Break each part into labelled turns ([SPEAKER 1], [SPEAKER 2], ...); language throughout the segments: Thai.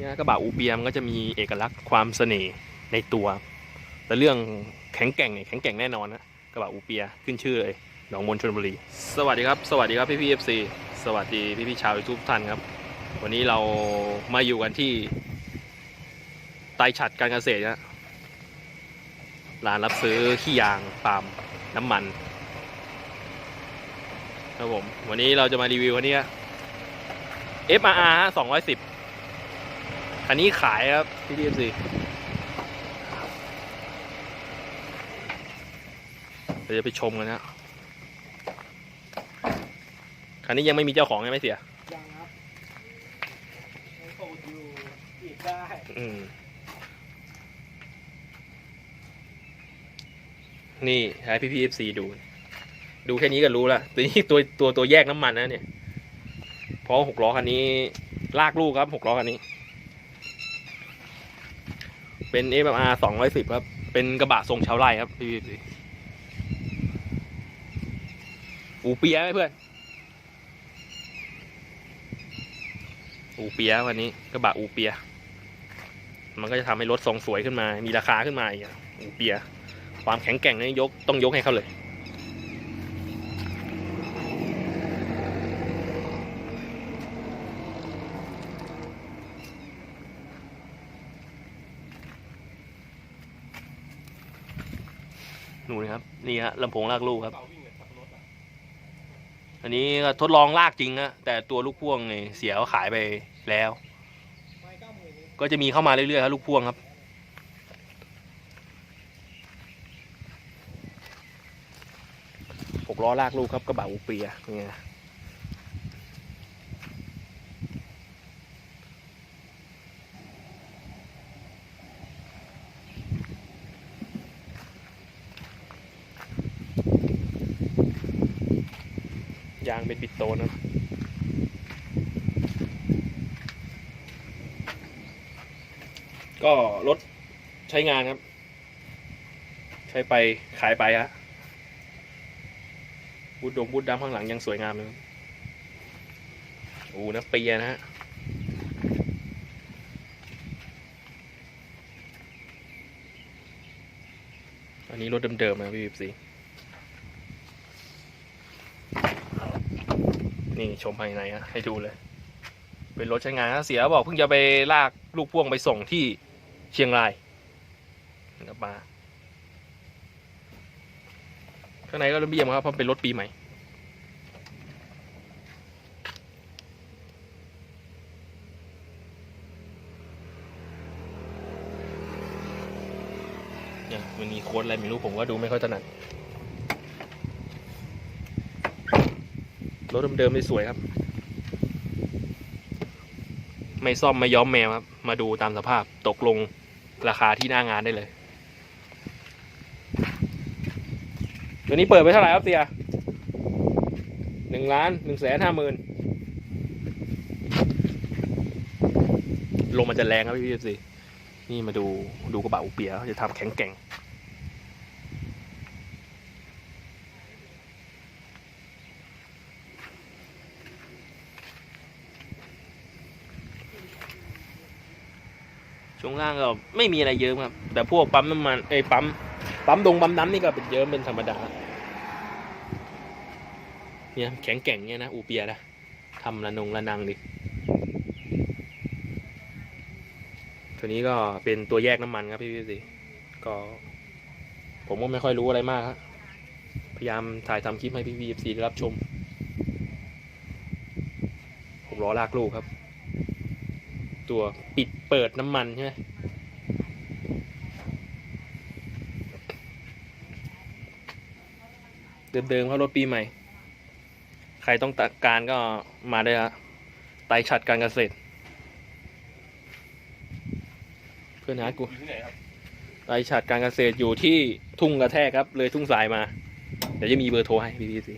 [SPEAKER 1] นี่ยกระบะอูเปียมนก็จะมีเอกลักษณ์ความเสน่ห์ในตัว แต่เรื่องแข็งแกร่งเนี่ยแข็งแกร่งแน่นอนนะกระบะอูเปียขึ้นชื่อเลยหนองมนชนบุรี สวัสดีครับ สวัสดีครับพี่พี่เอฟซีสวัสดีพี่พี่ชาวยูทูบท่านครับ วันนี้เรามาอยู่กันที่ไตฉัดการเกษตรนะร้านรับซื้อขี้ยางปาล์มน้ำมันครับผม วันนี้เราจะมารีวิวคันนี้ฮะ FRR 210 คันนี้ขายครับพี่ดีเอฟซีเราจะไปชมกันนะคันนี้ยังไม่มีเจ้าของใช่ไหมเสีย
[SPEAKER 2] ยังครับยังโสดอยู่จีบได้
[SPEAKER 1] อืมนี่ให้พี่พีเอฟซีดู ดูแค่นี้ก็รู้ละตัวนี้ตัวตัวตัวแยกน้ำมันนะเนี่ย เพราะหกล้อคันนี้ ลากลูกครับหกล้อคันนี้ เป็น f อ r สองร้อยสิบครับ เป็นกระบะทรงชาวไร่ครับพี่พี่อูเปียไหมเพื่อน อูเปียวันนี้กระบะอูเปีย มันก็จะทำให้รถทรงสวยขึ้นมา มีราคาขึ้นมาอีกอูเปีย ความแข็งแกร่งนี่ยกต้องยกให้เขาเลย นู่นครับนี่ฮะลำโพงลากลูกครับ อันนี้ก็ทดลองลากจริงนะแต่ตัวลูกพ่วงเนี่ยเสียก็ขายไปแล้ว
[SPEAKER 2] ก็
[SPEAKER 1] จะมีเข้ามาเรื่อยๆครับลูกพ่วงครับ หกล้อลากลูกครับกระบะอุเปียเนี่ยางเป็นปิดโตนครับก็รถใช้งานครับ ใช้ไปขายไปฮะบูดดงบูดดำข้างหลังยังสวยงามเลยโอ้นะเปียนะฮะอันนี้รถเดิมๆนะพี่บิ๊บซี นี่ชมภายในฮะให้ดูเลย เป็นรถใช้งานเสียบอกเพิ่งจะไปลากลูกพ่วงไปส่งที่เชียงรายกลับมาข้างในก็ระเบียงครับเพราะเป็นรถปีใหม่เนี่ยมันมีโค้ดอะไรไม่รู้ผมก็ดูไม่ค่อยถนัด รถเดิมๆไม่สวยครับ ไม่ซ่อมไม่ย้อมแมวครับ มาดูตามสภาพตกลงราคาที่หน้างานได้เลย ตัวนี้เปิดไปเท่าไหร่ครับเสียหนึ่งล้านหนึ่งแสนห้าหมื่นลงมันจะแรงครับพี่พี่สินี่มาดูดูกระบะอุเปียเขาจะทำแข็งแกร่ง ช่วงล่างก็ไม่มีอะไรเยอะครับ แต่พวกปั๊มน้ำมันไอ้ปั๊มปั๊มดงปั๊มน้ำนี่ก็เป็นเยอะเป็นธรรมดา เนี่ยแข็งแกร่งเนี่ยนะอูเปียนะทำระนงระนังดิตัวนี้ก็เป็นตัวแยกน้ำมันครับพี่พี่สิก็ ผมก็ไม่ค่อยรู้อะไรมากครับพยายามถ่ายทำคลิปให้พี่พี่ซีได้รับชม ผมรอลากลูกครับ ตัวปิดเปิดน้ำมันใช่ไหมเดิมๆเขารถปีใหม่ ใครต้องตัดการก็มาได้ฮะไตรฉัดการเกษตร เพื่อนหากูไตรฉัดการเกษตรอยู่ที่ทุ่งกระแทกครับ เลยทุ่งสายมา เดี๋ยวจะมีเบอร์โทรให้พี่พี่สิ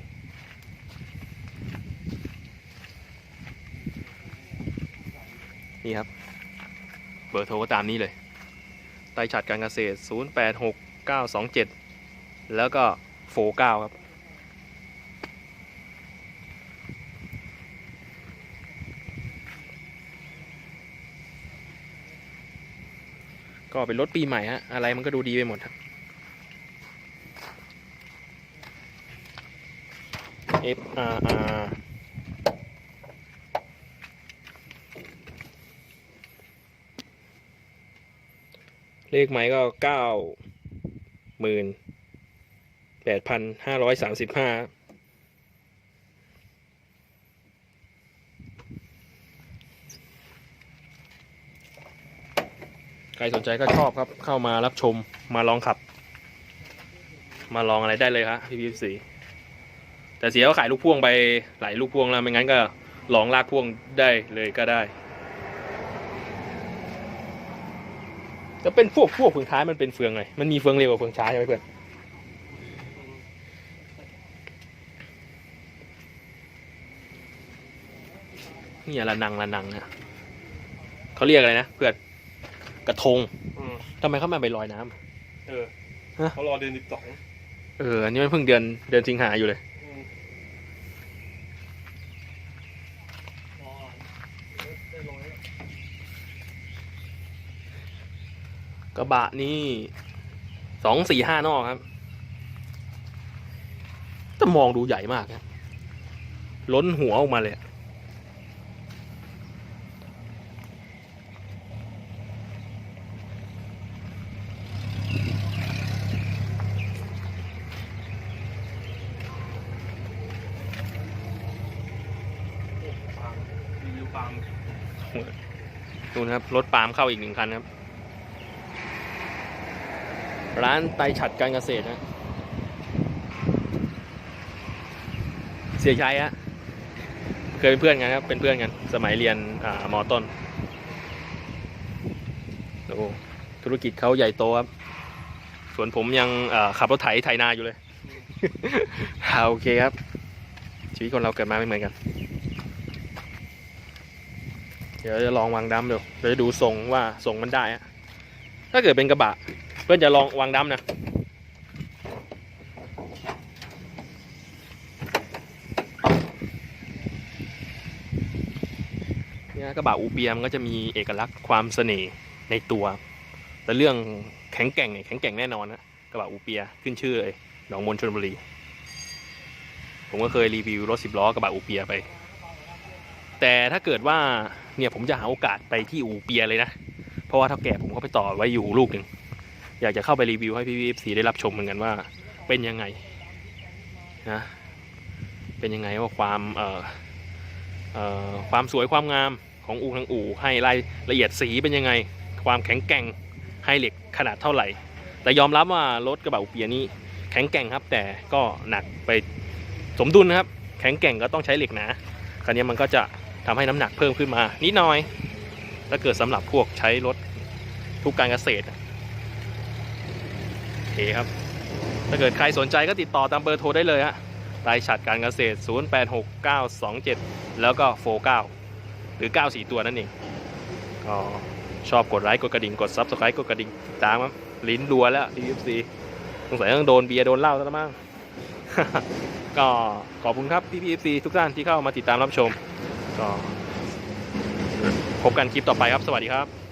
[SPEAKER 1] นี่ครับ เบอร์โทรก็ตามนี้เลย ไตฉัดการเกษตร 0 8 6 9 2 7 แล้วก็โฟ9ครับก็เป็นรถปีใหม่ฮะ อะไรมันก็ดูดีไปหมดครับ F R R เลขไม้ก็เก้าหมื่นแปดพันห้าร้อยสามสิบห้าใครสนใจก็ชอบครับ เข้ามารับชมมาลองขับ มาลองอะไรได้เลยครับพี่พีสีแต่เสียก็ขายลูกพ่วงไปหลายลูกพ่วงแล้วไม่งั้นก็ลองลากพ่วงได้เลยก็ได้ จะเป็นพวกพวกเฟืองท้ายมันเป็นเฟืองไงมันมีเฟืองเร็วกว่าเฟืองช้าใช่ไหมเพื่อนนี่ละนังละนังนะเขาเรียกอะไรนะเพื่อนกระทง
[SPEAKER 2] อืม
[SPEAKER 1] ทำไมเขาไม่ไปลอยน้ำ
[SPEAKER 2] เออ
[SPEAKER 1] ฮะ
[SPEAKER 2] เขารอเดือนสิบสอง
[SPEAKER 1] เอออันนี้มันเพิ่งเดือนเดือนสิงหาอยู่เลย กระบะนี่สองสี่ห้านอกครับแต่มองดูใหญ่มากนะล้นหัวออกมาเลยอะ
[SPEAKER 2] รีวิวปาล์ม
[SPEAKER 1] ดูนะครับ รถปาล์มเข้าอีกหนึ่งคันครับ ร้านไตฉัดการเกษตรนะเสียชัยฮะเคยเป็นเพื่อนกันครับ เป็นเพื่อนกัน สมัยเรียนอ่ามอต้นโอ้ธุรกิจเขาใหญ่โตครับ ส่วนผมยังขับรถไถไถนาอยู่เลยโอเคครับ ชีวิตคนเราเกิดมาไม่เหมือนกัน เดี๋ยวจะลองวางดัมดูเดี๋ยวจะดูทรงว่าทรงมันได้อะถ้าเกิดเป็นกระบะ เพื่อนจะลองวางดัมนะเนี่ยกระบะอูเปียมันก็จะมีเอกลักษณ์ความเสน่ห์ในตัว แต่เรื่องแข็งแกร่งเนี่ยแข็งแกร่งแน่นอนนะกระบะอูเปียขึ้นชื่อเลยหนองมนชนบุรี ผมก็เคยรีวิวรถสิบล้อกระบะอูเปียไป แต่ถ้าเกิดว่าเนี่ยผมจะหาโอกาสไปที่อูเปียเลยนะ เพราะว่าเท่าแก่ผมก็ไปต่อไว้อยู่ลูกหนึ่ง อยากจะเข้าไปรีวิวให้พี่พีเอฟซีได้รับชมเหมือนกันว่าเป็นยังไงนะเป็นยังไงว่าความเอ่อเอ่อความสวยความงามของอูทั้งอูให้รายละเอียดสีเป็นยังไง ความแข็งแกร่งให้เหล็กขนาดเท่าไหร่ แต่ยอมรับว่ารถกระบะอูเปียนี้แข็งแกร่งครับ แต่ก็หนักไปสมดุลนะครับ แข็งแกร่งก็ต้องใช้เหล็กหนาคราวนี้มันก็จะทำให้น้ำหนักเพิ่มขึ้นมา นิดหน่อยถ้าเกิดสำหรับพวกใช้รถทุกการเกษตร อะโอเคครับ ถ้าเกิดใครสนใจก็ติดต่อตามเบอร์โทรได้เลยฮะรายฉัดการเกษตร 086927 แล้วก็49หรือ 94 ตัวนั่นเองก็ชอบกดไลค์กดกระดิ่งกด Subscribe กดกระดิ่งติดตามครับลิ้นรัวแล้ว DFC สงสัยต้องโดนเบียร์โดนเหล้าซะแล้วมั้งก็ขอบคุณครับพี่พีเซีทุกท่านที่เข้ามาติดตามรับชม ก็พบกันคลิปต่อไปครับ สวัสดีครับ